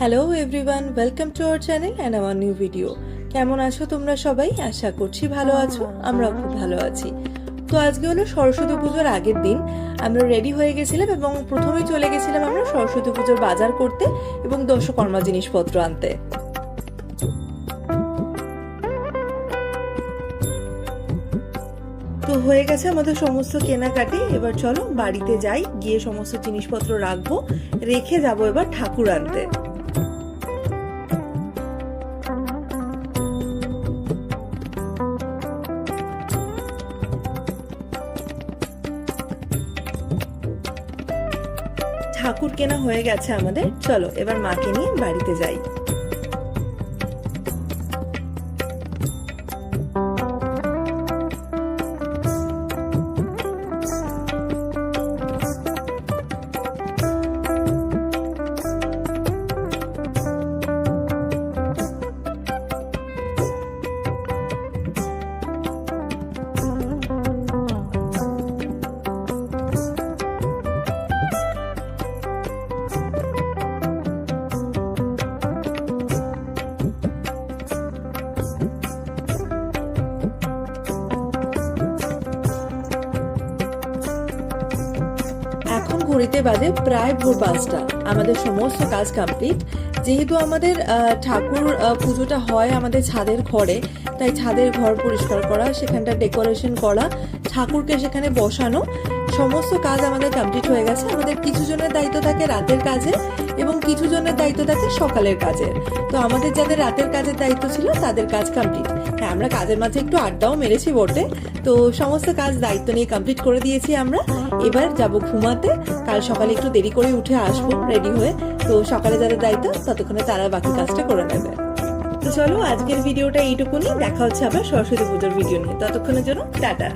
Hello everyone welcome to our channel and আমার new video কেমন আছো তোমরা সবাই? আশা করছি ভালো আছো আমরাও খুব ভালো আছি। তো আজকে হলো সরস্বতী পুজোর আগের দিন। আমরা রেডি হয়ে গেছিলাম এবং প্রথমেই চলে গেছিলাম আমরা সরস্বতী পুজোর বাজার করতে এবং দশকর্মা জিনিসপত্র আনতে। তো হয়ে গেছে আমাদের সমস্ত কেনাকাটি। এবার চলো বাড়িতে যাই গিয়ে সমস্ত জিনিসপত্র রাখব রেখে যাব এবার ঠাকুর আনতে। ঠাকুর কেনা হয়ে গেছে আমাদের। চলো এবার মাকে নিয়ে বাড়িতে যাই। ঘড়িতে বাজে প্রায় ভোর পাঁচটা। আমাদের সমস্ত কাজ কমপ্লিট যেহেতু আমাদের ঠাকুর পুজোটা হয় আমাদের ছাদের ঘরে, তাই ছাদের ঘর পরিষ্কার করা, সেখানটা ডেকোরেশন করা, ঠাকুরকে সেখানে বসানো সমস্ত কাজ আমাদের কমপ্লিট হয়ে গেছে। আমাদের কিছু জনের দায়িত্ব থাকে রাতের কাজে এবং কিছু জনের দায়িত্ব থাকে সকালের কাজে। তো আমাদের যাদের রাতের কাজের দায়িত্ব ছিল, তাদের কাজ কমপ্লিট হ্যাঁ আমরা কাজের মাঝে একটু আড্ডাও মেরেছি বটে। তো সমস্ত কাজ দায়িত্ব নিয়ে কমপ্লিট করে দিয়েছি আমরা। এবার যাব ঘুমাতে। কাল সকালে একটু দেরি করে উঠে আসব রেডি হয়ে। তো সকালে যাদের দায়িত্ব, ততক্ষণে তারা বাকি কাজটা করে নেবে। তো চলো আজকের ভিডিওটা এইটুকুনি। দেখা হচ্ছে আবার সরস্বতী পুজোর ভিডিও নিয়ে। ততক্ষণের জন্য টাটা।